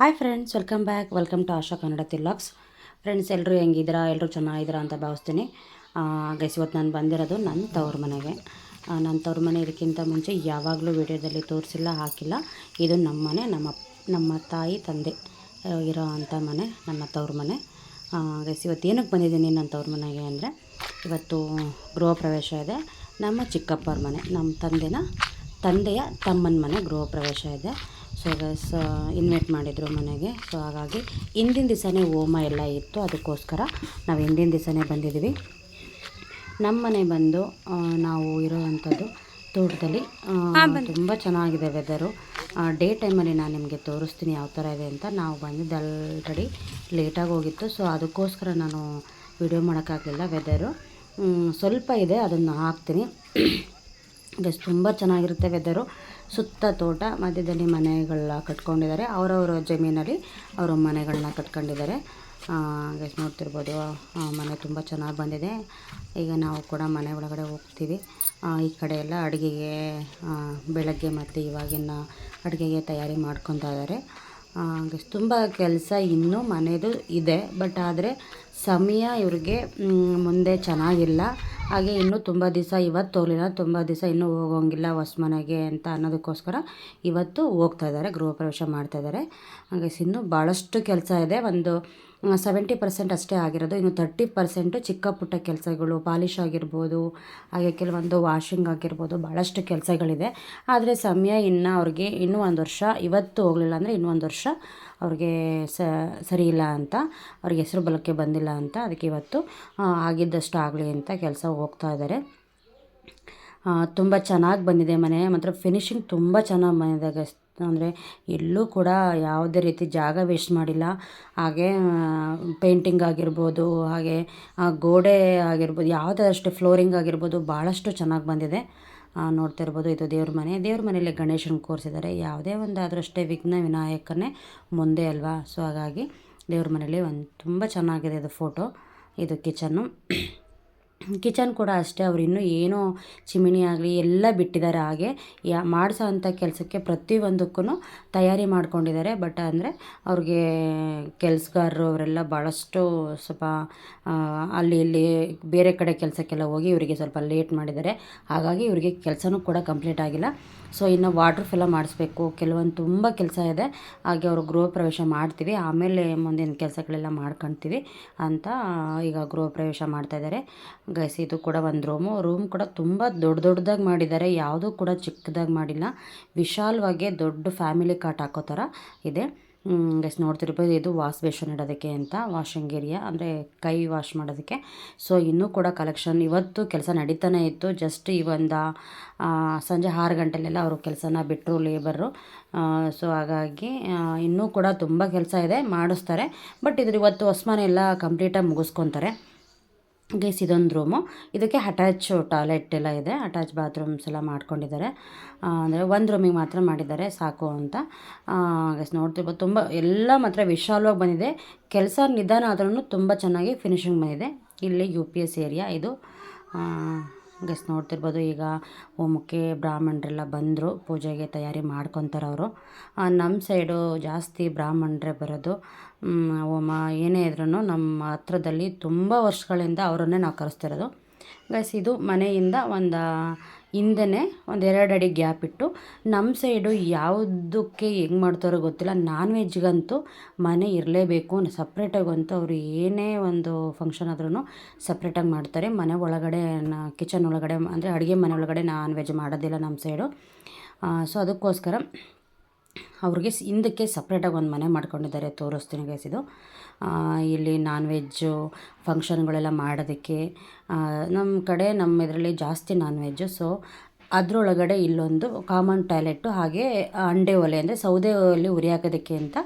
Hi friends, welcome back. Welcome to Asha Kannada ತಿಲಾಕ್ಸ್. Friends ಎಲ್ಲರೂ ಹೆಂಗಿದ್ದೀರಾ? ಎಲ್ಲರೂ ಚೆನ್ನಾಗಿದ್ದೀರಾ ಅಂತ ಭಾವಿಸ್ತೀನಿ. ಗೈಸ್ ಇವತ್ತು ನಾನು ಬಂದಿರೋದು ನನ್ನ ತವ್ರ ಮನೆಗೆ. ನನ್ನ ತವ್ರ ಮನೆ ಇದಕ್ಕಿಂತ ಮುಂಚೆ ಯಾವಾಗಲೂ ವಿಡಿಯೋದಲ್ಲಿ ತೋರಿಸಿಲ್ಲ, ಹಾಕಿಲ್ಲ. ಇದು ನಮ್ಮ ಮನೆ, ನಮ್ಮ ನಮ್ಮ ತಾಯಿ, ತಂದೆ ಇರೋ ಅಂಥ ಮನೆ, ನನ್ನ ತವ್ರ ಮನೆ. ಗೈಸ್ ಇವತ್ತು ಏನಕ್ಕೆ ಬಂದಿದ್ದೀನಿ ನನ್ನ ತವ್ರ ಮನೆಗೆ ಅಂದರೆ, ಇವತ್ತು ಗೃಹ ಪ್ರವೇಶ ಇದೆ. ನಮ್ಮ ಚಿಕ್ಕಪ್ಪರ ಮನೆ ನಮ್ಮ ತಂದೆನ ತಂದೆಯ ತಮ್ಮನ ಮನೆ ಗೃಹ ಪ್ರವೇಶ ಇದೆ. ಸೊ ಗೈಸ್ ಇನ್ವೈಟ್ ಮಾಡಿದರು ಮನೆಗೆ. ಸೊ ಹಾಗಾಗಿ ಹಿಂದಿನ ದಿವಸನೇ ಹೋಮ ಎಲ್ಲ ಇತ್ತು. ಅದಕ್ಕೋಸ್ಕರ ನಾವು ಹಿಂದಿನ ದಿವಸನೇ ಬಂದಿದ್ದೀವಿ ನಮ್ಮ ಮನೆ ಬಂದು ನಾವು ಇರೋವಂಥದ್ದು ತೋಟದಲ್ಲಿ ತುಂಬ ಚೆನ್ನಾಗಿದೆ ವೆದರು ಡೇ ಟೈಮಲ್ಲಿ ನಾನು ನಿಮಗೆ ತೋರಿಸ್ತೀನಿ ಯಾವ ಥರ ಇದೆ ಅಂತ. ನಾವು ಬಂದಿದ್ದು ಆಲ್ರೆಡಿ ಲೇಟಾಗಿ ಹೋಗಿತ್ತು. ಸೊ ಅದಕ್ಕೋಸ್ಕರ ನಾನು ವಿಡಿಯೋ ಮಾಡೋಕ್ಕಾಗಲಿಲ್ಲ ವೆದರು ಸ್ವಲ್ಪ ಇದೆ, ಅದನ್ನು ಹಾಕ್ತೀನಿ. ಗಸ್ ತುಂಬ ಚೆನ್ನಾಗಿರುತ್ತೆ ವೆದರು ಸುತ್ತ ತೋಟ, ಮಧ್ಯದಲ್ಲಿ ಮನೆಗಳನ್ನ ಕಟ್ಕೊಂಡಿದ್ದಾರೆ. ಅವರವರ ಜಮೀನಲ್ಲಿ ಅವರು ಮನೆಗಳನ್ನ ಕಟ್ಕೊಂಡಿದ್ದಾರೆ. ಗಸ್ ನೋಡ್ತಿರ್ಬೋದು ಮನೆ ತುಂಬ ಚೆನ್ನಾಗಿ ಬಂದಿದೆ. ಈಗ ನಾವು ಕೂಡ ಮನೆ ಒಳಗಡೆ ಹೋಗ್ತೀವಿ. ಈ ಕಡೆ ಎಲ್ಲ ಅಡುಗೆಗೆ ಬೆಳಗ್ಗೆ ಮತ್ತು ಇವಾಗಿನ ಅಡುಗೆಗೆ ತಯಾರಿ ಮಾಡ್ಕೊತಾ ಇದ್ದಾರೆ. ತುಂಬ ಕೆಲಸ ಇನ್ನೂ ಮನೆಯದು ಇದೆ ಬಟ್ ಆದರೆ ಸಮಯ ಇವ್ರಿಗೆ ಮುಂದೆ ಚೆನ್ನಾಗಿಲ್ಲ. ಹಾಗೆ ಇನ್ನೂ ತುಂಬ ದಿವಸ ಇವತ್ತು ಹೋಗಲಿಲ್ಲ, ತುಂಬ ದಿವಸ ಇನ್ನೂ ಹೋಗೋಂಗಿಲ್ಲ ಹೊಸ ಮನೆಗೆ ಅಂತ ಅನ್ನೋದಕ್ಕೋಸ್ಕರ ಇವತ್ತು ಹೋಗ್ತಾ ಇದ್ದಾರೆ, ಗೃಹ ಪ್ರವೇಶ ಮಾಡ್ತಾ ಇದ್ದಾರೆ. ಹಾಗೆ ಇನ್ನೂ ಭಾಳಷ್ಟು ಕೆಲಸ ಇದೆ. ಒಂದು ಸೆವೆಂಟಿ ಪರ್ಸೆಂಟ್ ಅಷ್ಟೇ ಆಗಿರೋದು. ಇನ್ನು ತರ್ಟಿ ಪರ್ಸೆಂಟು ಚಿಕ್ಕ ಪುಟ್ಟ ಕೆಲಸಗಳು, ಪಾಲಿಶ್ ಆಗಿರ್ಬೋದು, ಹಾಗೆ ಕೆಲವೊಂದು ವಾಷಿಂಗ್ ಆಗಿರ್ಬೋದು ಭಾಳಷ್ಟು ಕೆಲಸಗಳಿದೆ. ಆದರೆ ಸಮಯ ಇನ್ನು ಅವ್ರಿಗೆ ಇನ್ನೂ ಒಂದು ವರ್ಷ, ಇವತ್ತು ಹೋಗಲಿಲ್ಲ ಅಂದರೆ ಇನ್ನೂ ಒಂದು ವರ್ಷ ಅವ್ರಿಗೆ ಸರಿ ಇಲ್ಲ ಅಂತ, ಅವ್ರಿಗೆ ಹೆಸರು ಬಲಕ್ಕೆ ಬಂದಿಲ್ಲ ಅಂತ ಅದಕ್ಕೆ ಇವತ್ತು ಆಗಿದ್ದಷ್ಟು ಆಗಲಿ ಅಂತ ಕೆಲಸ ಹೋಗ್ತಾ ಇದ್ದಾರೆ ತುಂಬ ಚೆನ್ನಾಗಿ ಬಂದಿದೆ ಮನೆ, ಮಾತ್ರ ಫಿನಿಶಿಂಗ್ ತುಂಬ ಚೆನ್ನಾಗಿ ಬಂದಿದೆ ಅಂದರೆ ಎಲ್ಲೂ ಕೂಡ ಯಾವುದೇ ರೀತಿ ಜಾಗ ವೇಸ್ಟ್ ಮಾಡಿಲ್ಲ. ಹಾಗೆ ಪೇಂಟಿಂಗ್ ಆಗಿರ್ಬೋದು, ಹಾಗೆ ಗೋಡೆ ಆಗಿರ್ಬೋದು, ಯಾವುದಾದಷ್ಟು ಫ್ಲೋರಿಂಗ್ ಆಗಿರ್ಬೋದು ಭಾಳಷ್ಟು ಚೆನ್ನಾಗಿ ಬಂದಿದೆ. ಆ, ನೋಡ್ತಿರ್ಬೋದು ಇದು ದೇವ್ರ ಮನೆ. ದೇವ್ರ ಮನೆಯಲ್ಲಿ ಗಣೇಶನ ಕೂರಿಸಿದ್ದಾರೆ. ಯಾವುದೇ ಒಂದು ಅಷ್ಟೇ ವಿಘ್ನ ವಿನಾಯಕನೇ ಮುಂದೆ ಅಲ್ವಾ? ಸೊ ಹಾಗಾಗಿ ದೇವ್ರ ಮನೇಲಿ ಒಂದು ತುಂಬ ಚೆನ್ನಾಗಿದೆ ಇದು ಫೋಟೋ ಇದು ಕಿಚನ್ನು ಕಿಚನ್ ಕೂಡ ಅಷ್ಟೇ, ಅವ್ರು ಇನ್ನೂ ಏನೋ ಚಿಮಿಣಿ ಆಗಲಿ ಎಲ್ಲ ಬಿಟ್ಟಿದ್ದಾರೆ. ಹಾಗೆ ಯಾ, ಮಾಡಿಸೋ ಅಂಥ ಕೆಲಸಕ್ಕೆ ಪ್ರತಿಯೊಂದಕ್ಕೂ ತಯಾರಿ ಮಾಡ್ಕೊಂಡಿದ್ದಾರೆ. ಬಟ್ ಅಂದರೆ ಅವ್ರಿಗೆ ಕೆಲಸಗಾರರು ಅವರೆಲ್ಲ ಭಾಳಷ್ಟು ಸ್ವಲ್ಪ ಅಲ್ಲಿ ಇಲ್ಲಿ ಬೇರೆ ಕಡೆ ಕೆಲಸಕ್ಕೆಲ್ಲ ಹೋಗಿ ಇವರಿಗೆ ಸ್ವಲ್ಪ ಲೇಟ್ ಮಾಡಿದ್ದಾರೆ. ಹಾಗಾಗಿ ಇವರಿಗೆ ಕೆಲಸನೂ ಕೂಡ ಕಂಪ್ಲೀಟ್ ಆಗಿಲ್ಲ. ಸೊ ಇನ್ನು ವಾಟರ್ ಫಿಲ್ಲ ಮಾಡಿಸ್ಬೇಕು. ಕೆಲವೊಂದು ತುಂಬ ಕೆಲಸ ಇದೆ. ಹಾಗೆ ಅವರು ಗೃಹ ಪ್ರವೇಶ ಮಾಡ್ತೀವಿ. ಆಮೇಲೆ ಮುಂದಿನ ಕೆಲಸಗಳೆಲ್ಲ ಮಾಡ್ಕೊತೀವಿ ಅಂತ ಈಗ ಗೃಹ ಪ್ರವೇಶ ಮಾಡ್ತಾಯಿದ್ದಾರೆ ಗೈಸ್ ಇದು ಕೂಡ ಒಂದು ರೂಮು ರೂಮ್ ಕೂಡ ತುಂಬ ದೊಡ್ಡ ದೊಡ್ಡದಾಗಿ ಮಾಡಿದ್ದಾರೆ. ಯಾವುದೂ ಕೂಡ ಚಿಕ್ಕದಾಗಿ ಮಾಡಿಲ್ಲ. ವಿಶಾಲವಾಗಿ ದೊಡ್ಡ ಫ್ಯಾಮಿಲಿ ಕಾಟ್ ಹಾಕೋ ಥರ ಇದೆ. ಗೈಸ್ ನೋಡ್ತಿರ್ಬೋದು ಇದು ವಾಶ್ ಬೇಷನ್ ಇಡೋದಕ್ಕೆ ಅಂತ ವಾಷಿಂಗ್ ಏರಿಯಾ ಅಂದರೆ ಕೈ ವಾಶ್ ಮಾಡೋದಕ್ಕೆ. ಸೊ ಇನ್ನೂ ಕೂಡ ಕಲೆಕ್ಷನ್ ಇವತ್ತು ಕೆಲಸ ನಡೀತಾನೆ ಇತ್ತು. ಜಸ್ಟ್ ಈ ಒಂದು ಸಂಜೆ ಆರು ಗಂಟೆಲೆಲ್ಲ ಅವರು ಕೆಲಸನ ಬಿಟ್ಟರು ಲೇಬರು ಸೊ ಹಾಗಾಗಿ ಇನ್ನೂ ಕೂಡ ತುಂಬ ಕೆಲಸ ಇದೆ, ಮಾಡಿಸ್ತಾರೆ. ಬಟ್ ಇದ್ರ ಇವತ್ತು ಹೊಸ್ಮನೆ ಎಲ್ಲ ಕಂಪ್ಲೀಟಾಗಿ ಮುಗಿಸ್ಕೊತಾರೆ. ಗೈಸ್ ಇದೊಂದು ರೂಮು ಇದಕ್ಕೆ ಅಟ್ಯಾಚ್ ಟಾಯ್ಲೆಟ್ ಎಲ್ಲ ಇದೆ. ಅಟ್ಯಾಚ್ ಬಾತ್ರೂಮ್ಸ್ ಎಲ್ಲ ಮಾಡ್ಕೊಂಡಿದ್ದಾರೆ. ಅಂದರೆ ಒಂದು ರೂಮಿಗೆ ಮಾತ್ರ ಮಾಡಿದ್ದಾರೆ. ಸಾಕು ಅಂತ. ಗೈಸ್ ನೋಡ್ತಿರ್ಬೋದು ತುಂಬ, ಎಲ್ಲ ಮಾತ್ರ ವಿಶಾಲವಾಗಿ ಬಂದಿದೆ. ಕೆಲಸ, ನಿಧಾನ ಆದ್ರೂ ತುಂಬ ಚೆನ್ನಾಗಿ ಫಿನಿಶಿಂಗ್ ಬಂದಿದೆ. ಇಲ್ಲಿ ಯು ಪಿ ಎಸ್ ಏರಿಯಾ ಇದು. ಗೈಸ್ ನೋಡ್ತಿರ್ಬೋದು. ಈಗ ಹೋಮಕ್ಕೆ ಬ್ರಾಹ್ಮಣರೆಲ್ಲ ಬಂದರು, ಪೂಜೆಗೆ ತಯಾರಿ ಮಾಡ್ಕೊತಾರೆ ಅವರು ನಮ್ಮ ಸೈಡು ಜಾಸ್ತಿ ಬ್ರಾಹ್ಮಣರೇ ಬರೋದು. ಹೋಮ ಏನೇ ಇದ್ರೂ ನಮ್ಮ ಹತ್ರದಲ್ಲಿ ತುಂಬ ವರ್ಷಗಳಿಂದ ಅವರನ್ನೇ ನಾವು ಕರೆಸ್ತಿರೋದು. ಗೈಸ್, ಇದು ಮನೆಯಿಂದ ಒಂದು ಹಿಂದೆನೇ ಒಂದು ಎರಡು ಅಡಿ ಗ್ಯಾಪ್ ಇಟ್ಟು ನಮ್ಮ ಸೈಡು ಯಾವುದಕ್ಕೆ ಹೆಂಗೆ ಮಾಡ್ತಾರೋ ಗೊತ್ತಿಲ್ಲ. ನಾನ್ ವೆಜ್ಗಂತೂ ಮನೆ ಇರಲೇಬೇಕು ಸಪ್ರೇಟಾಗಂತೂ ಅವರು ಏನೇ ಒಂದು ಫಂಕ್ಷನ್ ಆದ್ರೂ ಸಪ್ರೇಟಾಗಿ ಮಾಡ್ತಾರೆ. ಮನೆ ಒಳಗಡೆ ಕಿಚನ್ ಒಳಗಡೆ, ಅಂದರೆ ಅಡುಗೆ ಮನೆ ಒಳಗಡೆ ನಾನ್ ವೆಜ್ ಮಾಡೋದಿಲ್ಲ ನಮ್ಮ ಸೈಡು. ಸೊ ಅದಕ್ಕೋಸ್ಕರ ಅವ್ರಿಗೆ ಹಿಂದಕ್ಕೆ ಸಪ್ರೇಟಾಗಿ ಒಂದು ಮನೆ ಮಾಡ್ಕೊಂಡಿದ್ದಾರೆ ತೋರಿಸ್ತೀನಿ ಗೈಸ್ ಇದು. ಇಲ್ಲಿ ನಾನ್ ವೆಜ್ಜು ಫಂಕ್ಷನ್ಗಳೆಲ್ಲ ಮಾಡೋದಕ್ಕೆ ನಮ್ಮ ಕಡೆ ನಮ್ಮ ಇದರಲ್ಲಿ ಜಾಸ್ತಿ ನಾನ್ ವೆಜ್ಜು ಸೊ ಅದರೊಳಗಡೆ ಇಲ್ಲೊಂದು ಕಾಮನ್ ಟಾಯ್ಲೆಟ್ಟು ಹಾಗೆ ಅಂಡೆ ಒಲೆ ಅಂದರೆ ಸೌದೆ ಒಲೆ ಉರಿ ಹಾಕೋದಕ್ಕೆ ಅಂತ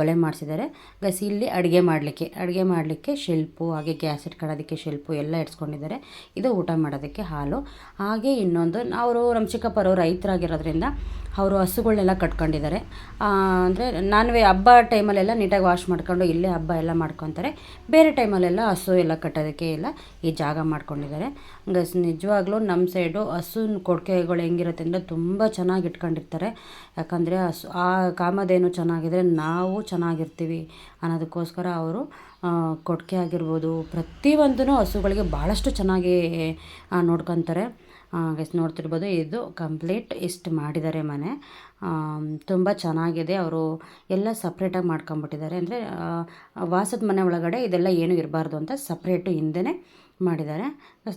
ಒಲೆ ಮಾಡಿಸಿದ್ದಾರೆ. ಗಸ್ ಇಲ್ಲಿ ಅಡುಗೆ ಮಾಡಲಿಕ್ಕೆ ಅಡುಗೆ ಮಾಡಲಿಕ್ಕೆ ಶೆಲ್ಪು, ಹಾಗೆ ಗ್ಯಾಸ್ ಇಟ್ಕೊಳ್ಳೋದಕ್ಕೆ ಶೆಲ್ಪು ಎಲ್ಲ ಇಟ್ಸ್ಕೊಂಡಿದ್ದಾರೆ ಇದು ಊಟ ಮಾಡೋದಕ್ಕೆ ಹಾಲು. ಹಾಗೆ ಇನ್ನೊಂದು, ಅವರು ನಮ್ಮ ಚಿಕ್ಕಪ್ಪರು ರೈತರಾಗಿರೋದ್ರಿಂದ ಅವರು ಹಸುಗಳನ್ನೆಲ್ಲ ಕಟ್ಕೊಂಡಿದ್ದಾರೆ. ಅಂದರೆ ನಾನ್ ವೇ ಹಬ್ಬ ಟೈಮಲ್ಲೆಲ್ಲ ನೀಟಾಗಿ ವಾಶ್ ಮಾಡ್ಕೊಂಡು ಇಲ್ಲೇ ಹಬ್ಬ ಎಲ್ಲ ಮಾಡ್ಕೊತಾರೆ. ಬೇರೆ ಟೈಮಲ್ಲೆಲ್ಲ ಹಸು ಎಲ್ಲ ಕಟ್ಟೋದಕ್ಕೆ ಎಲ್ಲ ಈ ಜಾಗ ಮಾಡ್ಕೊಂಡಿದ್ದಾರೆ. ಗಸ್ ನಿಜವಾಗ್ಲೂ ನಮ್ಮ ಸೈಡು ಹಸುನ ಕೊಡ್ಕೆಗಳು ಹೆಂಗಿರುತ್ತೆ ಅಂದರೆ ತುಂಬ ಚೆನ್ನಾಗಿ ಇಟ್ಕೊಂಡಿರ್ತಾರೆ. ಯಾಕಂದರೆ ಆ ಕಾಮಧೇನು ಚೆನ್ನಾಗಿದ್ರೆ ನಾವು ಚೆನ್ನಾಗಿರ್ತೀವಿ ಅನ್ನೋದಕ್ಕೋಸ್ಕರ ಅವರು ಕೊಟ್ಟಿಗೆ ಆಗಿರ್ಬೋದು ಪ್ರತಿಯೊಂದೂ ಹಸುಗಳಿಗೆ ಭಾಳಷ್ಟು ಚೆನ್ನಾಗಿ ನೋಡ್ಕೊತಾರೆ. ಗೈಸ್ ನೋಡ್ತಿರ್ಬೋದು, ಇದು ಕಂಪ್ಲೀಟ್ ಇಷ್ಟು ಮಾಡಿದ್ದಾರೆ ಮನೆ. ತುಂಬ ಚೆನ್ನಾಗಿದೆ. ಅವರು ಎಲ್ಲ ಸಪ್ರೇಟಾಗಿ ಮಾಡ್ಕೊಂಬಿಟ್ಟಿದ್ದಾರೆ ಅಂದರೆ ವಾಸದ ಮನೆ ಒಳಗಡೆ ಇದೆಲ್ಲ ಏನೂ ಇರಬಾರ್ದು ಅಂತ ಸಪ್ರೇಟು ಹಿಂದೆನೇ ಮಾಡಿದ್ದಾರೆ.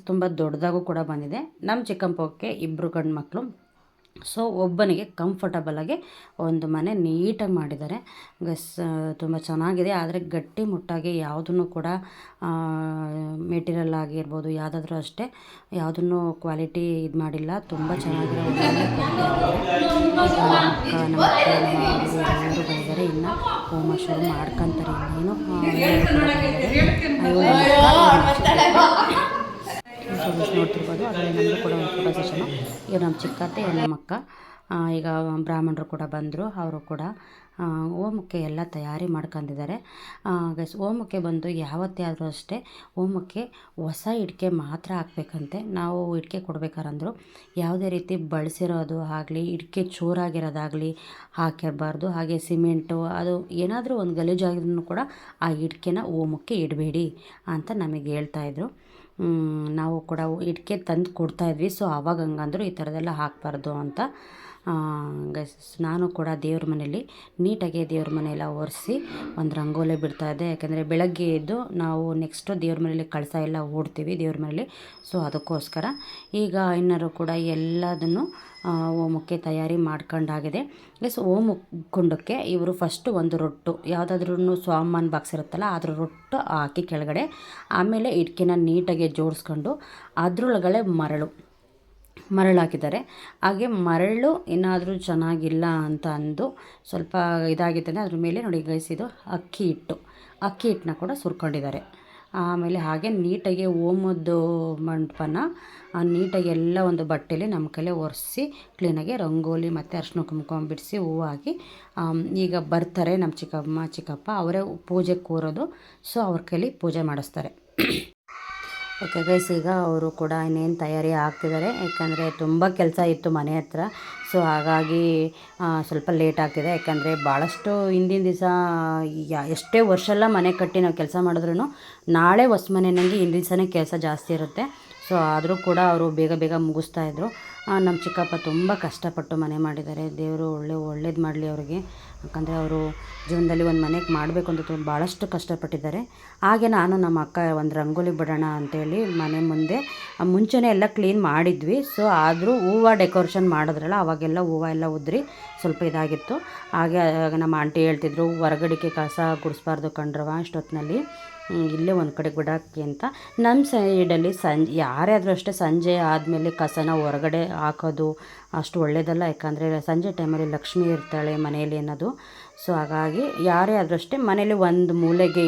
ತುಂಬ ದೊಡ್ಡದಾಗೂ ಕೂಡ ಬಂದಿದೆ. ನಮ್ಮ ಚಿಕ್ಕಪ್ಪಕ್ಕೆ ಇಬ್ಬರು ಗಂಡು ಮಕ್ಕಳು ಸೊ ಒಬ್ಬನಿಗೆ ಕಂಫರ್ಟಬಲಾಗಿ ಒಂದು ಮನೆ ನೀಟಾಗಿ ಮಾಡಿದ್ದಾರೆ. ಗಸ್ ತುಂಬ ಚೆನ್ನಾಗಿದೆ. ಆದರೆ ಗಟ್ಟಿ ಮುಟ್ಟಾಗಿ ಯಾವುದನ್ನು ಕೂಡ ಮೆಟೀರಿಯಲ್ ಆಗಿರ್ಬೋದು ಯಾವುದಾದ್ರೂ ಅಷ್ಟೇ ಯಾವುದನ್ನು ಕ್ವಾಲಿಟಿ ಇದು ಮಾಡಿಲ್ಲ. ತುಂಬ ಚೆನ್ನಾಗಿರೋ ಎಲ್ಲರೂ ಬಂದಿದ್ದಾರೆ. ಇನ್ನು ಹೋಮ ಶುರು ಮಾಡ್ಕೊತಾರೆ. ಇನ್ನೇನು ಸೊ ನೋಡ್ತಿರ್ಬೋದು. ಅದರಲ್ಲಿ ಕೂಡ ಒಂದು ಫೋಟೋ ಸೆಷನ್ ಇವ್ರು ನಮ್ಮ ಚಿಕ್ಕತ್ತೆ ನಮ್ಮ ಅಕ್ಕ ಈಗ ಬ್ರಾಹ್ಮಣರು ಕೂಡ ಬಂದರು. ಅವರು ಕೂಡ ಓಮಕ್ಕೆ ಎಲ್ಲ ತಯಾರಿ ಮಾಡ್ಕೊಂಡಿದ್ದಾರೆ ಗೈಸ್ ಓಮಕ್ಕೆ ಬಂದು ಯಾವತ್ತೇ ಆದರೂ ಅಷ್ಟೇ ಓಮಕ್ಕೆ ಹೊಸ ಇಡಿಕೆ ಮಾತ್ರ ಹಾಕ್ಬೇಕಂತೆ. ನಾವು ಇಟ್ಕೆ ಕೊಡ್ಬೇಕಾರಂದ್ರು ಯಾವುದೇ ರೀತಿ ಬಳಸಿರೋದು ಆಗಲಿ, ಇಟ್ಕೆ ಚೂರಾಗಿರೋದಾಗಲಿ ಹಾಕಿರಬಾರ್ದು ಹಾಗೆ ಸಿಮೆಂಟು, ಅದು ಏನಾದರೂ ಒಂದು ಗಲೀಜಾಗಿದ್ರು ಕೂಡ ಆ ಇಡಿಕೆನ ಓಮಕ್ಕೆ ಇಡಬೇಡಿ ಅಂತ ನಮಗೆ ಹೇಳ್ತಾಯಿದ್ರು ನಾವು ಕೂಡ ಇಟ್ಕೆ ತಂದು ಕೊಡ್ತಾಯಿದ್ವಿ ಸೊ ಆವಾಗ ಹಂಗಂದ್ರು ಈ ಥರದ್ದೆಲ್ಲ ಹಾಕಬಾರ್ದು ಅಂತ ನಾನು ಕೂಡ ದೇವ್ರ ಮನೇಲಿ ನೀಟಾಗಿ ದೇವ್ರ ಮನೆಯೆಲ್ಲ ಒರೆಸಿ ಒಂದು ರಂಗೋಲಿ ಬಿಡ್ತಾಯಿದ್ದೆ ಯಾಕೆಂದರೆ ಬೆಳಗ್ಗೆ ಎದ್ದು ನಾವು ನೆಕ್ಸ್ಟು ದೇವ್ರ ಮನೇಲಿ ಕಳಸ ಎಲ್ಲ ಓಡ್ತೀವಿ ದೇವ್ರ ಮನೇಲಿ ಸೊ ಅದಕ್ಕೋಸ್ಕರ ಈಗ ಇನ್ನರು ಕೂಡ ಎಲ್ಲದನ್ನು ಹೋಮಕ್ಕೆ ತಯಾರಿ ಮಾಡ್ಕೊಂಡಾಗಿದೆ. ಪ್ಲಸ್ ಓಮ್ ಕುಂಡಕ್ಕೆ ಇವರು ಫಸ್ಟು ಒಂದು ರೊಟ್ಟು ಯಾವುದಾದ್ರೂ ಸ್ವಾಮಾನ್ ಬಾಕ್ಸ್ ಇರುತ್ತಲ್ಲ, ಅದ್ರ ರೊಟ್ಟು ಹಾಕಿ ಕೆಳಗಡೆ ಆಮೇಲೆ ಇಟ್ಕೆನ ನೀಟಾಗಿ ಜೋಡಿಸ್ಕೊಂಡು ಅದರೊಳಗಡೆ ಮರಳು. ಮರಳು ಹಾಕಿದ್ದಾರೆ ಹಾಗೆ ಮರಳು ಏನಾದರೂ ಚೆನ್ನಾಗಿಲ್ಲ ಅಂತ ಅಂದು ಸ್ವಲ್ಪ ಇದಾಗಿತ್ತಂದರೆ ಅದ್ರ ಮೇಲೆ ನೋಡಿ ಗೈಸಿದು ಅಕ್ಕಿ ಹಿಟ್ಟು. ಅಕ್ಕಿ ಹಿಟ್ಟನ್ನ ಕೂಡ ಸುರ್ಕೊಂಡಿದ್ದಾರೆ. ಆಮೇಲೆ ಹಾಗೆ ನೀಟಾಗಿ ಓಮದ್ದು ಮಂಟಪನ ನೀಟಾಗಿ ಎಲ್ಲ ಒಂದು ಬಟ್ಟೆಲಿ ನಮ್ಮ ಕೈಲೇ ಒರೆಸಿ ಕ್ಲೀನಾಗಿ ರಂಗೋಲಿ ಮತ್ತು ಅರ್ಶಿನ ಕುಂಕುಮ ಬಿಡಿಸಿ ಹೂವು ಹಾಕಿ ಈಗ ಬರ್ತಾರೆ ನಮ್ಮ ಚಿಕ್ಕಮ್ಮ, ಚಿಕ್ಕಪ್ಪ, ಅವರೇ ಪೂಜೆ ಕೂರೋದು. ಸೊ ಅವ್ರ ಕೈಲಿ ಪೂಜೆ ಮಾಡಿಸ್ತಾರೆ. ಓಕೆ ಗೈಸ್, ಈಗ ಅವರು ಕೂಡ ಇನ್ನೇನು ತಯಾರಿ ಆಗ್ತಿದ್ದಾರೆ. ಯಾಕಂದರೆ ತುಂಬ ಕೆಲಸ ಇತ್ತು ಮನೆ ಹತ್ರ. ಸೊ ಹಾಗಾಗಿ ಸ್ವಲ್ಪ ಲೇಟ್ ಆಗ್ತಿದೆ. ಯಾಕಂದರೆ ಭಾಳಷ್ಟು ಹಿಂದಿನ ದಿವಸ ಎಷ್ಟೇ ವರ್ಷ ಎಲ್ಲ ಮನೆ ಕಟ್ಟಿ ನಾವು ಕೆಲಸ ಮಾಡಿದ್ರೂ ನಾಳೆ ಹೊಸ ಮನೆ ನನಗೆ ಹಿಂದಿನ ದಿವಸನೇ ಕೆಲಸ ಜಾಸ್ತಿ ಇರುತ್ತೆ. ಸೊ ಆದರೂ ಕೂಡ ಅವರು ಬೇಗ ಬೇಗ ಮುಗಿಸ್ತಾ ಇದ್ದರು ನಮ್ಮ ಚಿಕ್ಕಪ್ಪ ತುಂಬ ಕಷ್ಟಪಟ್ಟು ಮನೆ ಮಾಡಿದ್ದಾರೆ. ದೇವರು ಒಳ್ಳೆ, ಒಳ್ಳೇದು ಮಾಡಲಿ ಅವ್ರಿಗೆ. ಯಾಕಂದರೆ ಅವರು ಜೀವನದಲ್ಲಿ ಒಂದು ಮನೆಗೆ ಮಾಡಬೇಕು ಅಂತ ತುಂಬ ಭಾಳಷ್ಟು ಕಷ್ಟಪಟ್ಟಿದ್ದಾರೆ. ಹಾಗೆ ನಾನು ನಮ್ಮ ಅಕ್ಕ ಒಂದು ರಂಗೋಲಿ ಬಿಡೋಣ ಅಂತೇಳಿ ಮನೆ ಮುಂದೆ ಮುಂಚೆನೇ ಎಲ್ಲ ಕ್ಲೀನ್ ಮಾಡಿದ್ವಿ. ಸೊ ಆದರೂ ಹೂವು ಡೆಕೋರೇಷನ್ ಮಾಡಿದ್ರಲ್ಲ, ಅವಾಗೆಲ್ಲ ಹೂವು ಎಲ್ಲ ಉದ್ರಿ ಸ್ವಲ್ಪ ಇದಾಗಿತ್ತು. ಹಾಗೆ ನಮ್ಮ ಆಂಟಿ ಹೇಳ್ತಿದ್ರು, ಹೊರಗಡೆಗೆ ಕಸ ಗುಡಿಸ್ಬಾರ್ದು ಕಂಡ್ರವ ಅಷ್ಟೊತ್ತಿನಲ್ಲಿ ಇಲ್ಲೇ ಒಂದು ಕಡೆ ಬಿಡೋಕ್ಕೆ ಅಂತ. ನಮ್ಮ ಸೈಡಲ್ಲಿ ಸಂಜೆ, ಯಾರೇ ಆದರೂ ಅಷ್ಟೇ ಸಂಜೆ ಆದಮೇಲೆ ಕಸನ ಹೊರಗಡೆ ಹಾಕೋದು ಅಷ್ಟು ಒಳ್ಳೆಯದಲ್ಲ ಯಾಕಂದರೆ ಸಂಜೆ ಟೈಮಲ್ಲಿ ಲಕ್ಷ್ಮಿ ಇರ್ತಾಳೆ ಮನೆಯಲ್ಲಿ ಅನ್ನೋದು. ಸೊ ಹಾಗಾಗಿ ಯಾರೇ ಆದರೂ ಅಷ್ಟೇ ಮನೇಲಿ ಒಂದು ಮೂಲೆಗೆ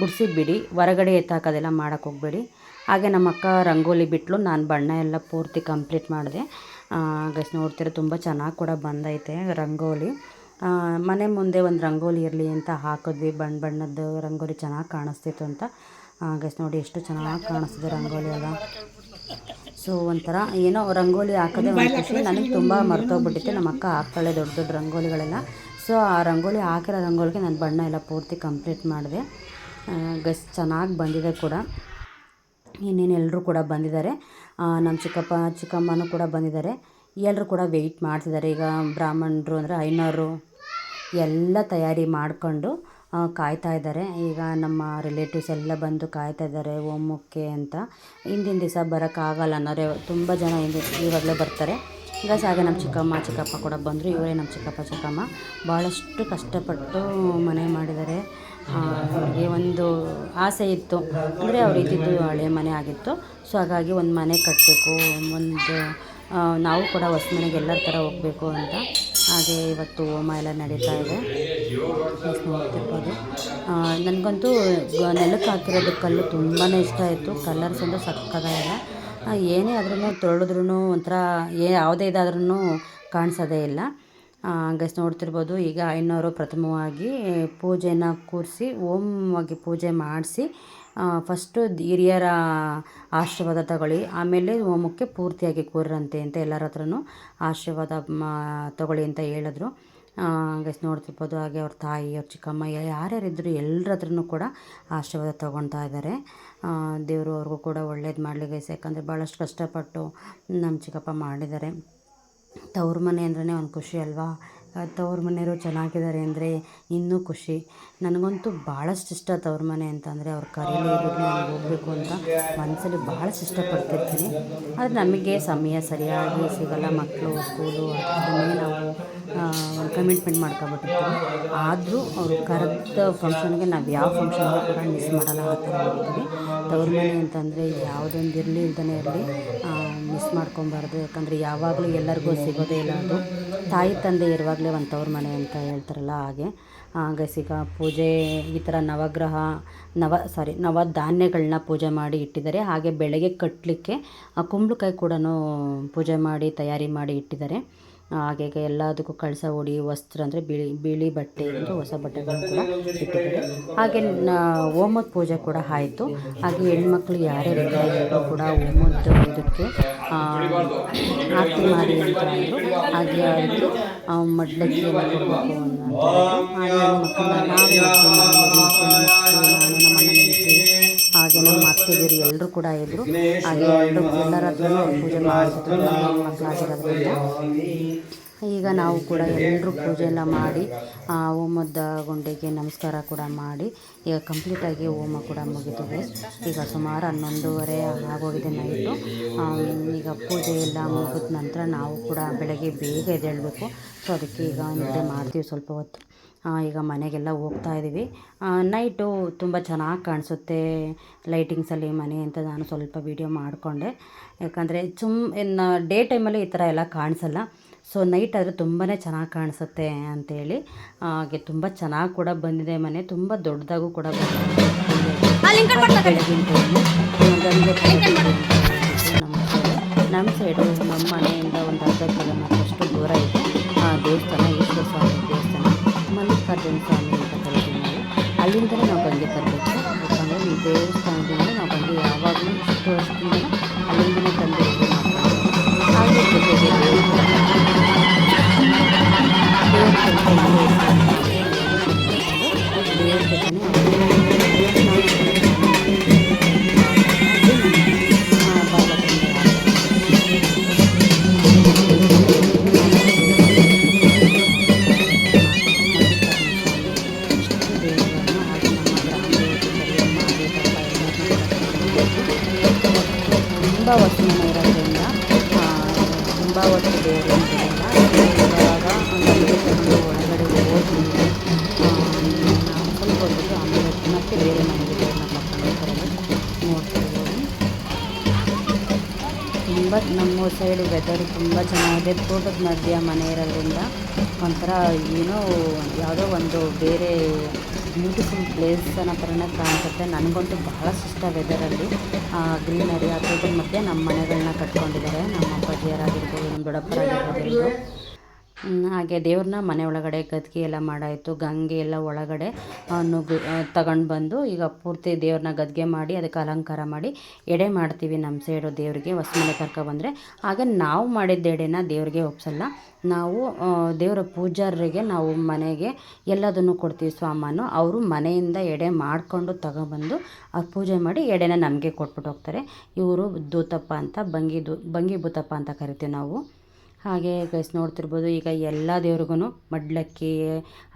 ಗುಡಿಸಿ ಬಿಡಿ, ಹೊರಗಡೆ ಎತ್ತಾಕೋದೆಲ್ಲ ಮಾಡೋಕ್ಕೆ ಹೋಗಬೇಡಿ. ಹಾಗೆ ನಮ್ಮ ಅಕ್ಕ ರಂಗೋಲಿ ಬಿಟ್ಟಲು ನಾನು ಬಣ್ಣ ಎಲ್ಲ ಪೂರ್ತಿ ಕಂಪ್ಲೀಟ್ ಮಾಡಿದೆ. ಗಸ್ ನೋಡ್ತಿರೋ, ತುಂಬ ಚೆನ್ನಾಗಿ ಕೂಡ ಬಂದೈತೆ ರಂಗೋಲಿ. ಮನೆ ಮುಂದೆ ಒಂದು ರಂಗೋಲಿ ಇರಲಿ ಅಂತ ಹಾಕಿದ್ವಿ. ಬಣ್ಣ ಬಣ್ಣದ್ದು ರಂಗೋಲಿ ಚೆನ್ನಾಗಿ ಕಾಣಿಸ್ತಿತ್ತು ಅಂತ. ಗೆಸ್ ನೋಡಿ ಎಷ್ಟು ಚೆನ್ನಾಗಿ ಕಾಣಿಸ್ತಿದೆ ರಂಗೋಲಿ ಎಲ್ಲ. ಸೊ ಒಂಥರ ಏನೋ ರಂಗೋಲಿ ಹಾಕೋದೇ ಒಂದು ಖುಷಿ. ನನಗೆ ತುಂಬ ಮರ್ತೋಗ್ಬಿಟ್ಟಿತ್ತು. ನಮ್ಮ ಅಕ್ಕ ಹಾಕ್ತಾಳೆ ದೊಡ್ಡ ದೊಡ್ಡ ರಂಗೋಲಿಗಳೆಲ್ಲ. ಸೊ ಆ ರಂಗೋಲಿ ಹಾಕಿರೋ ರಂಗೋಲಿಗೆ ನಾನು ಬಣ್ಣ ಎಲ್ಲ ಪೂರ್ತಿ ಕಂಪ್ಲೀಟ್ ಮಾಡಿದೆ. ಗೆಸ್ ಚೆನ್ನಾಗಿ ಬಂದಿದೆ ಕೂಡ. ಇನ್ನೇನು ಎಲ್ಲರೂ ಕೂಡ ಬಂದಿದ್ದಾರೆ. ನಮ್ಮ ಚಿಕ್ಕಪ್ಪ, ಚಿಕ್ಕಮ್ಮನೂ ಕೂಡ ಬಂದಿದ್ದಾರೆ. ಎಲ್ಲರೂ ಕೂಡ ವೆಯ್ಟ್ ಮಾಡ್ತಿದ್ದಾರೆ. ಈಗ ಬ್ರಾಹ್ಮಣರು ಅಂದರೆ ಐನೋರು ಎಲ್ಲ ತಯಾರಿ ಮಾಡಿಕೊಂಡು ಕಾಯ್ತಾ ಇದ್ದಾರೆ. ಈಗ ನಮ್ಮ ರಿಲೇಟಿವ್ಸ್ ಎಲ್ಲ ಬಂದು ಕಾಯ್ತಾ ಇದ್ದಾರೆ ಹೋಮಕ್ಕೆ ಅಂತ. ಹಿಂದಿನ ದಿವಸ ಬರೋಕ್ಕಾಗಲ್ಲ ಅನ್ನೋರೆ ತುಂಬ ಜನ ಹಿಂದೆ, ಇವಾಗಲೇ ಬರ್ತಾರೆ. ಈಗ ಹಾಗೆ ನಮ್ಮ ಚಿಕ್ಕಮ್ಮ, ಚಿಕ್ಕಪ್ಪ ಕೂಡ ಬಂದರು, ಇವರೇ ನಮ್ಮ ಚಿಕ್ಕಪ್ಪ, ಚಿಕ್ಕಮ್ಮ. ಭಾಳಷ್ಟು ಕಷ್ಟಪಟ್ಟು ಮನೆ ಮಾಡಿದ್ದಾರೆ. ಅವ್ರಿಗೆ ಒಂದು ಆಸೆ ಇತ್ತು. ಅಂದರೆ ಅವ್ರು ಇದ್ದಿದ್ದು ಹಳೆ ಮನೆ ಆಗಿತ್ತು. ಸೊ, ಹಾಗಾಗಿ ಒಂದು ಮನೆ ಕಟ್ಟಬೇಕು ಒಂದು ನಾವು ಕೂಡ ಹೊಸ್ಮನೆಗೆ ಎಲ್ಲರ ಥರ ಹೋಗಬೇಕು ಅಂತ. ಹಾಗೆ ಇವತ್ತು ಹೋಮ ಎಲ್ಲ ನಡೀತಾ ಇದೆ. ಹೋಗ್ತಿರ್ಬೋದು ನನಗಂತೂ ನೆಲಕ್ಕೆ ಹಾಕಿರೋದು ಕಲ್ಲು ತುಂಬಾ ಇಷ್ಟ ಆಯಿತು. ಕಲರ್ಸ್ ಅಂತೂ ಸಕ್ಕದಾಗಿಲ್ಲ ಏನೇ ಆದ್ರೂ ತೊಳೆದ್ರೂ ಒಂಥರ ಏ, ಯಾವುದೇ ಇದಾದ್ರೂ ಕಾಣಿಸೋದೇ ಇಲ್ಲ. ಹಂಗಸ್ ನೋಡ್ತಿರ್ಬೋದು, ಈಗ ಇನ್ನೋರು ಪ್ರಥಮವಾಗಿ ಪೂಜೆನ ಕೂರಿಸಿ, ಓಮವಾಗಿ ಪೂಜೆ ಮಾಡಿಸಿ ಫಸ್ಟು ಹಿರಿಯರ ಆಶೀರ್ವಾದ ತಗೊಳ್ಳಿ, ಆಮೇಲೆ ಹೋಮಕ್ಕೆ ಪೂರ್ತಿಯಾಗಿ ಕೂರಂತೆ ಅಂತ ಎಲ್ಲರ ಹತ್ರನೂ ಆಶೀರ್ವಾದ, ಮಾ- ತಗೊಳ್ಳಿ ಅಂತ ಹೇಳಿದ್ರು. ಗೈಸ್ ನೋಡ್ತಿರ್ಬೋದು, ಹಾಗೆ ಅವ್ರ ತಾಯಿ, ಅವ್ರ ಚಿಕ್ಕಮ್ಮ ಯಾರ್ಯಾರಿದ್ರು ಎಲ್ಲರ ಹತ್ರನೂ ಕೂಡ ಆಶೀರ್ವಾದ ತೊಗೊಳ್ತಾ ಇದ್ದಾರೆ ದೇವರು ಅವ್ರಿಗೂ ಕೂಡ ಒಳ್ಳೇದು ಮಾಡಲಿ ಗೈಸ್ ಯಾಕಂದರೆ ಭಾಳಷ್ಟು ಕಷ್ಟಪಟ್ಟು ನಮ್ಮ ಚಿಕ್ಕಪ್ಪ ಮಾಡಿದ್ದಾರೆ. ತವ್ರ ಮನೆ ಅಂದ್ರೇ ಒಂದು ಖುಷಿ ಅಲ್ವಾ? ತವ್ರ ಮನೆಯವರು ಚೆನ್ನಾಗಿದ್ದಾರೆ ಅಂದರೆ ಇನ್ನೂ ಖುಷಿ. ನನಗಂತೂ ಭಾಳಷ್ಟು ಇಷ್ಟ ತವ್ರ ಮನೆ ಅಂತಂದರೆ ಅವ್ರ ಕರೀಲಿ ನನಗೆ ಹೋಗಬೇಕು ಅಂತ ಮನಸ್ಸಲ್ಲಿ ಭಾಳಷ್ಟು ಇಷ್ಟಪಡ್ತಿರ್ತೀನಿ. ಆದರೆ ನಮಗೆ ಸಮಯ ಸರಿಯಾಗಿ ಸಿಗಲ್ಲ ಮಕ್ಕಳು ಸ್ಕೂಲು ಅದನ್ನೇ ನಾವು ಒಂದು ಕಮಿಟ್ಮೆಂಟ್ ಮಾಡ್ಕೊಬಿಟ್ಟಿರ್ತೀವಿ ಆದರೂ ಅವರು ಕರೆದ ಫಂಕ್ಷನ್ಗೆ ನಾವು ಯಾವ ಫಂಕ್ಷನ್ಗೂ ಕೂಡ ಮಿಸ್ ಮಾಡಲ್ಲ ಆ ಥರ ಹೋಗ್ತೀವಿ ತವ್ರ ಮನೆ ಅಂತಂದರೆ ಯಾವುದೊಂದು ಇರಲಿ ಇಲ್ದೇ ಇರಲಿ ಮಿಸ್ ಮಾಡ್ಕೊಬಾರ್ದು. ಯಾಕಂದರೆ ಯಾವಾಗಲೂ ಎಲ್ಲರಿಗೂ ಸಿಗೋದೇ ಇಲ್ಲ ಅದು. ತಾಯಿ ತಂದೆ ಇರುವಾಗಲೇ ಒಂದು ತವ್ರ ಮನೆ ಅಂತ ಹೇಳ್ತಾರಲ್ಲ ಹಾಗೆ. ಹಾಗೆ ಸಿಗ ಪೂಜೆ, ಈ ಥರ ನವಗ್ರಹ, ನವ ಸಾರಿ ನವ ಧಾನ್ಯಗಳನ್ನ ಪೂಜೆ ಮಾಡಿ ಇಟ್ಟಿದ್ದಾರೆ. ಹಾಗೆ ಬೆಳಗ್ಗೆ ಕಟ್ಟಲಿಕ್ಕೆ ಕುಂಬಳಕಾಯಿ ಕೂಡ ಪೂಜೆ ಮಾಡಿ, ತಯಾರಿ ಮಾಡಿ ಇಟ್ಟಿದ್ದಾರೆ. ಹಾಗೆ ಎಲ್ಲದಕ್ಕೂ ಕಳಸ ಹೊಡಿ, ವಸ್ತ್ರ ಅಂದರೆ ಬಿಳಿ ಬಿಳಿ ಬಟ್ಟೆ ಅಂದರೆ ಹೊಸ ಬಟ್ಟೆಗಳು ಕೂಡ ಇಟ್ಟಿದ್ದಾರೆ. ಹಾಗೆ ಹೋಮದ ಪೂಜೆ ಕೂಡ ಆಯಿತು. ಹಾಗೆ ಹೆಣ್ಮಕ್ಳು ಯಾರ್ಯಾರು ಇದ್ದಾರೆ ಕೂಡ ಹೋಮದ ಇದಕ್ಕೆ ಆರತಿ ಮಾಡಿ ಅಂತ ಅಂದರು. ಹಾಗೆ ಆಯಿತು ಮಡ್ಲಕ್ಕಿ ಅಂತ ಹಾಗೆ ಮಕ್ಕಳನ್ನ ನಾವೇ ಹಾಗೆ ನಮ್ಮ ಅತ್ತೆದಿರು ಎಲ್ಲರೂ ಕೂಡ ಇದ್ದರು ಹಾಗೆ ಎಲ್ಲರೂ ಎಲ್ಲರ ಪೂಜೆ ಮಕ್ಕಳಾಗಿರೋದ್ರಿಂದ. ಈಗ ನಾವು ಕೂಡ ಎಲ್ಲರೂ ಪೂಜೆ ಎಲ್ಲ ಮಾಡಿ, ಆ ಹೋಮದ ಗುಂಡೆಗೆ ನಮಸ್ಕಾರ ಕೂಡ ಮಾಡಿ, ಈಗ ಕಂಪ್ಲೀಟಾಗಿ ಹೋಮ ಕೂಡ ಮುಗಿದಿದೆ. ಈಗ ಸುಮಾರು ಹನ್ನೊಂದುವರೆ ಆಗೋಗಿದೆ ನೈಟು. ಈಗ ಪೂಜೆ ಎಲ್ಲ ಮುಗಿದ ನಂತರ ನಾವು ಕೂಡ ಬೆಳಗ್ಗೆ ಬೇಗ ಎದ್ದೇಳಬೇಕು. ಸೊ ಅದಕ್ಕೆ ಈಗ ನಿದ್ದೆ ಮಾಡ್ತೀವಿ ಸ್ವಲ್ಪ ಹೊತ್ತು. ಈಗ ಮನೆಗೆಲ್ಲ ಹೋಗ್ತಾ ಇದ್ದೀವಿ ನೈಟು ತುಂಬ ಚೆನ್ನಾಗಿ ಕಾಣಿಸುತ್ತೆ ಲೈಟಿಂಗ್ಸಲ್ಲಿ ಮನೆ ಅಂತ ನಾನು ಸ್ವಲ್ಪ ವೀಡಿಯೋ ಮಾಡಿಕೊಂಡೆ. ಯಾಕಂದರೆ ಸುಮ್ ಇನ್ನು ಡೇ ಟೈಮಲ್ಲಿ ಈ ಥರ ಎಲ್ಲ ಕಾಣಿಸಲ್ಲ. ಸೊ ನೈಟ್ ಆದರೆ ತುಂಬಾ ಚೆನ್ನಾಗಿ ಕಾಣಿಸುತ್ತೆ ಅಂತೇಳಿ ಹಾಗೆ ತುಂಬ ಚೆನ್ನಾಗಿ ಕೂಡ ಬಂದಿದೆ ಮನೆ. ತುಂಬ ದೊಡ್ಡದಾಗೂ ಕೂಡ ಬಂದಿದೆ. ನಮ್ಮ ಸೈಡು ನಮ್ಮ ಮನೆಯಿಂದ ಒಂದು ಅರ್ಧ ಕಿಲೋಮೀಟ್ರಷ್ಟು অসুবিধা ಚೆನ್ನಾಗಿದೆ ತೋಟದ ಮಧ್ಯ ಮನೆ ಇರೋದ್ರಿಂದ ಒಂಥರ ಏನೋ ಯಾವುದೋ ಒಂದು ಬೇರೆ ಬ್ಯೂಟಿಫುಲ್ ಪ್ಲೇಸ್ ಅನ್ನೋ ಥರನೇ ಕಾಣಿಸುತ್ತೆ. ನನಗಂತೂ ಬಹಳ ಇಷ್ಟ ವೆದರಲ್ಲಿ ಗ್ರೀನರಿ ಆ ತೋಟದ ಮಧ್ಯೆ ನಮ್ಮ ಮನೆಗಳನ್ನ ಕಟ್ಕೊಂಡಿದ್ದಾರೆ. ನಮ್ಮ ಅಪ್ಪಾಜಿಯರಾಗಿರ್ಬೋದು ನಮ್ಮ ದೊಡ್ಡಪ್ಪರಾಗಿರ್ಬೋದು ಹಾಗೆ ದೇವ್ರನ್ನ ಮನೆ ಒಳಗಡೆ ಗದ್ಗೆ ಎಲ್ಲ ಮಾಡಾಯಿತು, ಗಂಗೆ ಎಲ್ಲ ಒಳಗಡೆ ನುಗ್ಗು ತಗೊಂಡು ಬಂದು ಈಗ ಪೂರ್ತಿ ದೇವ್ರನ್ನ ಗದ್ಗೆ ಮಾಡಿ ಅದಕ್ಕೆ ಅಲಂಕಾರ ಮಾಡಿ ಎಡೆ ಮಾಡ್ತೀವಿ ನಮ್ಮ ಸೈಡು ದೇವರಿಗೆ, ಹೊಸ್ಮನೆ ಕರ್ಕೊಬಂದರೆ ಹಾಗೆ ನಾವು ಮಾಡಿದ್ದ ಎಡೆನ ದೇವ್ರಿಗೆ ಒಪ್ಸಲ್ಲ. ನಾವು ದೇವರ ಪೂಜಾರರಿಗೆ ನಾವು ಮನೆಗೆ ಎಲ್ಲದನ್ನು ಕೊಡ್ತೀವಿ ಸಾಮಾನು ಅವರು ಮನೆಯಿಂದ ಎಡೆ ಮಾಡಿಕೊಂಡು ತಗೊಬಂದು ಅವ್ರು ಪೂಜೆ ಮಾಡಿ ಎಡೆನ ನಮಗೆ ಕೊಟ್ಬಿಟ್ಟು ಹೋಗ್ತಾರೆ. ಇವರು ದೂತಪ್ಪ ಅಂತ, ಬಂಗಿ ದೂ, ಬಂಗಿ ಭೂತಪ್ಪ ಅಂತ ಕರಿತೀವಿ ನಾವು. ಹಾಗೆ ಗೈಸ್ ನೋಡ್ತಿರ್ಬೋದು, ಈಗ ಎಲ್ಲ ದೇವ್ರಿಗೂ ಮಡ್ಲಕ್ಕಿ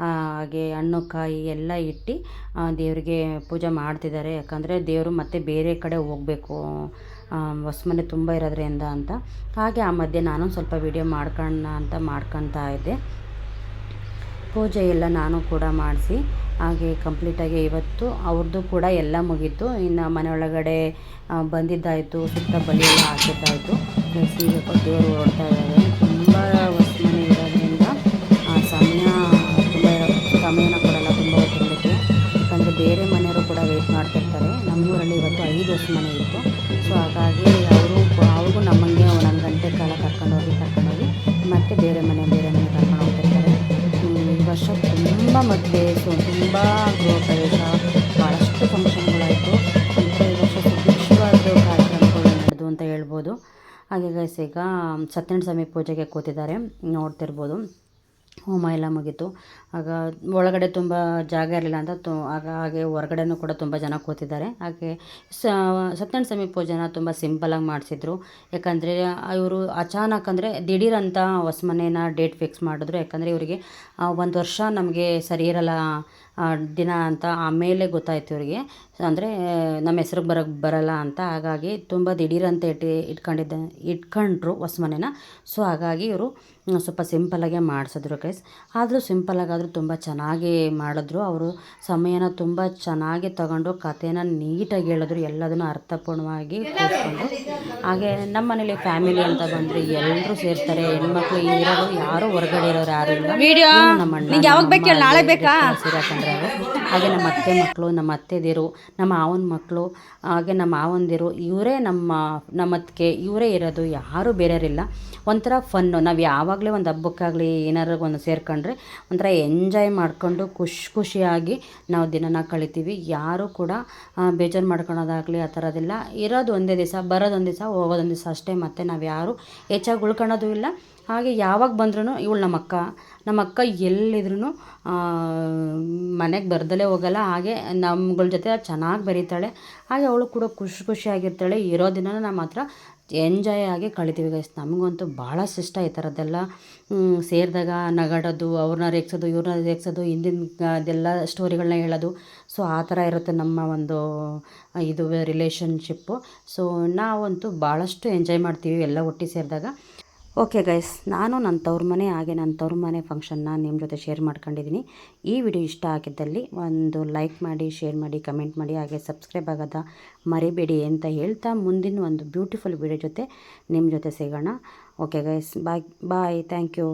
ಹಾಗೆ ಹಣ್ಣು ಕಾಯಿ ಎಲ್ಲ ಇಟ್ಟು ದೇವರಿಗೆ ಪೂಜೆ ಮಾಡ್ತಿದ್ದಾರೆ. ಯಾಕಂದರೆ ದೇವರು ಮತ್ತೆ ಬೇರೆ ಕಡೆ ಹೋಗಬೇಕು. ಹೊಸ್ಮನೆ ತುಂಬ ಇರೋದ್ರಿಂದ ಅಂತ. ಹಾಗೆ ಆ ಮಧ್ಯೆ ನಾನು ಸ್ವಲ್ಪ ವೀಡಿಯೋ ಮಾಡ್ಕೊಳ್ಳೋಣ ಅಂತ ಮಾಡ್ಕೊತಾ ಇದ್ದೆ. ಪೂಜೆ ಎಲ್ಲ ನಾನು ಕೂಡ ಮಾಡಿಸಿ ಹಾಗೆ ಕಂಪ್ಲೀಟಾಗಿ ಇವತ್ತು ಅವ್ರದ್ದು ಕೂಡ ಎಲ್ಲ ಮುಗೀತು. ಇನ್ನು ಮನೆ ಒಳಗಡೆ ಬಂದಿದ್ದಾಯಿತು ಸುತ್ತ ಬಲಿ ಎಲ್ಲ ಹಾಕಿದ್ದಾಯಿತು. ಈಗ ದೇವರು ಓಡ್ತಾ ಇದ್ದಾರೆ. ತುಂಬ ಹೊಸ ಮನೆ ಇರೋದ್ರಿಂದ ಆ, ಸಮಯ ತುಂಬ ಸಮಯನ ಕೊಡಲ್ಲ ತುಂಬ ಹೊತ್ತು ಯಾಕಂದರೆ ಬೇರೆ ಮನೆಯವರು ಕೂಡ ವೆಯ್ಟ್ ಮಾಡ್ತಿರ್ತಾರೆ. ನಮ್ಮೂರಲ್ಲಿ ಇವತ್ತು ಐದು ವರ್ಷ ಮನೆ ಇತ್ತು. ಸೊ ಹಾಗಾಗಿ ತುಂಬ ಮದುವೆ ಸೊ ತುಂಬ ಗೃಹ ಪ್ರವೇಶ ಭಾಳಷ್ಟು ಫಂಕ್ಷನ್ಗಳಾಯಿತು ಅಂದರೆ ಈ ವರ್ಷ ಅಂತ ಹೇಳ್ಬೋದು. ಹಾಗೆ ಗೈಸ್ ಈಗ, ಸತ್ಯನಾರಾಯಣ ಸ್ವಾಮಿ ಪೂಜೆಗೆ ಕೂತಿದ್ದಾರೆ. ನೋಡ್ತಿರ್ಬೋದು. ಹೋಮ ಎಲ್ಲ ಮುಗೀತು. ಆಗ ಒಳಗಡೆ ತುಂಬ ಜಾಗ ಇರಲಿಲ್ಲ ಅಂತ ತು, ಆಗ ಹಾಗೆ ಹೊರಗಡೆನೂ ಕೂಡ ತುಂಬ ಜನ ಕೂತಿದ್ದಾರೆ. ಹಾಗೆ ಸ ಸತ್ಯನಾರಾಯಣ ಸ್ವಾಮಿ ಪೂಜೆನ ತುಂಬ ಸಿಂಪಲಾಗಿ ಮಾಡಿಸಿದ್ರು. ಯಾಕಂದರೆ ಇವರು ಅಚಾನಕ್ ಅಂದರೆ ದಿಢೀರಂತ ಹೊಸ ಮನೇನ ಡೇಟ್ ಫಿಕ್ಸ್ ಮಾಡಿದ್ರು. ಯಾಕಂದರೆ ಇವರಿಗೆ ಒಂದು ವರ್ಷ ನಮಗೆ ಸರಿ ಇರಲ್ಲ ದಿನ ಅಂತ ಆಮೇಲೆ ಗೊತ್ತಾಯಿತು ಇವರಿಗೆ. ಅಂದರೆ ನಮ್ಮ ಹೆಸ್ರಿಗೆ ಬರೋಕ್ಕೆ ಬರಲ್ಲ ಅಂತ ಹಾಗಾಗಿ ತುಂಬ ದಿಢೀರಂತ ಇಟ್ಟು ಇಟ್ಕೊಂಡಿದ್ದ ಇಟ್ಕೊಂಡ್ರು ಹೊಸ ಮನೇನ ಸೊ ಹಾಗಾಗಿ ಇವರು ಸ್ವಲ್ಪ ಸಿಂಪಲಾಗೆ ಮಾಡಿಸಿದ್ರು ಗೈಸ್ ಆದರೂ ಸಿಂಪಲಾಗಾದರೂ ತುಂಬ ಚೆನ್ನಾಗಿ ಮಾಡಿದ್ರು. ಅವರು ಸಮಯನ ತುಂಬ ಚೆನ್ನಾಗಿ ತಗೊಂಡು ಕಥೆನ ನೀಟಾಗಿ ಹೇಳಿದ್ರು. ಎಲ್ಲದನ್ನು ಅರ್ಥಪೂರ್ಣವಾಗಿ ಕೂತ್ಕೊಂಡು. ಹಾಗೆ ನಮ್ಮ ಮನೇಲಿ ಫ್ಯಾಮಿಲಿ ಅಂತ ಬಂದರೆ ಎಲ್ಲರೂ ಸೇರ್ತಾರೆ. ಹೆಣ್ಮಕ್ಳು ಇರೋರು ಯಾರೂ ಹೊರಗಡೆ ಇರೋರು ಯಾರು ಇಲ್ಲ. ನಮ್ಮ ಯಾವಾಗ ಬೇಕು ನಾಳೆ ಬೇಕಾ? ಹಾಗೆ ನಮ್ಮ ಅತ್ತೆ ಮಕ್ಕಳು, ನಮ್ಮ ಅತ್ತೆದಿರು, ನಮ್ಮ ಮಾವನ ಮಕ್ಕಳು, ಹಾಗೆ ನಮ್ಮ ಮಾವಂದಿರು, ಇವರೇ ನಮ್ಮ ನಮ್ಮ ಅತ್ತಿಗೆ ಇವರೇ ಇರೋದು, ಯಾರೂ ಬೇರೆಯವರಿಲ್ಲ. ಒಂಥರ ಫನ್ನು. ನಾವು ಯಾವಾಗಲೇ ಒಂದು ಹಬ್ಬಕ್ಕಾಗಲಿ ಏನಾರು ಒಂದು ಸೇರ್ಕೊಂಡ್ರೆ ಒಂಥರ ಎಂಜಾಯ್ ಮಾಡಿಕೊಂಡು ಖುಷಿ, ಖುಷಿಯಾಗಿ ನಾವು ದಿನನ ಕಳಿತೀವಿ. ಯಾರೂ ಕೂಡ ಬೇಜಾರು ಮಾಡ್ಕೊಳೋದಾಗಲಿ ಆ ಥರದಿಲ್ಲ. ಇರೋದು ಒಂದೇ ದಿವಸ, ಬರೋದು ಒಂದು ದಿವಸ ಹೋಗೋದೊಂದು ದಿವಸ ಅಷ್ಟೇ. ಮತ್ತೆ ನಾವು ಯಾರೂ ಹೆಚ್ಚಾಗಿ ಉಳ್ಕೊಳೋದು ಇಲ್ಲ. ಹಾಗೆ ಯಾವಾಗ ಬಂದ್ರೂ ಇವಳು ನಮ್ಮ ಅಕ್ಕ ನಮ್ಮ ಅಕ್ಕ ಎಲ್ಲಿದ್ರೂ ಮನೆಗೆ ಬರ್ದಲೇ ಹೋಗಲ್ಲ. ಹಾಗೆ ನಮ್ಗಳ ಜೊತೆ ಚೆನ್ನಾಗಿ ಬರೀತಾಳೆ. ಹಾಗೆ ಅವಳು ಕೂಡ ಖುಷಿ ಖುಷಿಯಾಗಿರ್ತಾಳೆ. ಇರೋ ದಿನ ನಾವು ಮಾತ್ರ ಎಂಜಾಯ್ ಆಗಿ ಕಳಿತೀವಿ ಗೈಸ್ ನಮಗಂತೂ ಭಾಳ ಇಷ್ಟ ಈ ಥರದ್ದೆಲ್ಲ ಸೇರಿದಾಗ ನಗಾಡೋದು, ಅವ್ರನ್ನ ರೇಗ್ಸೋದು, ಇವ್ರನ್ನ ರೇಗ್ಸೋದು, ಹಿಂದಿನ ಅದೆಲ್ಲ ಸ್ಟೋರಿಗಳನ್ನ ಹೇಳೋದು. ಸೊ ಆ ಥರ ಇರುತ್ತೆ ನಮ್ಮ ಒಂದು, ಇದು ರಿಲೇಷನ್ಶಿಪ್ಪು ಸೊ ನಾವಂತೂ ಭಾಳಷ್ಟು ಎಂಜಾಯ್ ಮಾಡ್ತೀವಿ ಎಲ್ಲ ಒಟ್ಟಿಗೆ ಸೇರಿದಾಗ. ಓಕೆ ಗೈಸ್ ನಾನು ನನ್ನ ತವ್ರ ಮನೆ, ಹಾಗೆ ನನ್ನ ತವ್ರ ಮನೆ ಫಂಕ್ಷನ್ನ ನಿಮ್ಮ ಜೊತೆ ಶೇರ್ ಮಾಡ್ಕೊಂಡಿದ್ದೀನಿ ಈ ವಿಡಿಯೋ ಇಷ್ಟ ಆಗಿದ್ದಲ್ಲಿ ಒಂದು ಲೈಕ್ ಮಾಡಿ ಶೇರ್ ಮಾಡಿ ಕಮೆಂಟ್ ಮಾಡಿ, ಹಾಗೆ ಸಬ್ಸ್ಕ್ರೈಬ್ ಆಗೋದ ಮರಿಬೇಡಿ ಅಂತ ಹೇಳ್ತಾ ಮುಂದಿನ ಒಂದು ಬ್ಯೂಟಿಫುಲ್ ವಿಡಿಯೋ ಜೊತೆ ನಿಮ್ಮ ಜೊತೆ ಸಿಗೋಣ. Okay guys bye bye thank you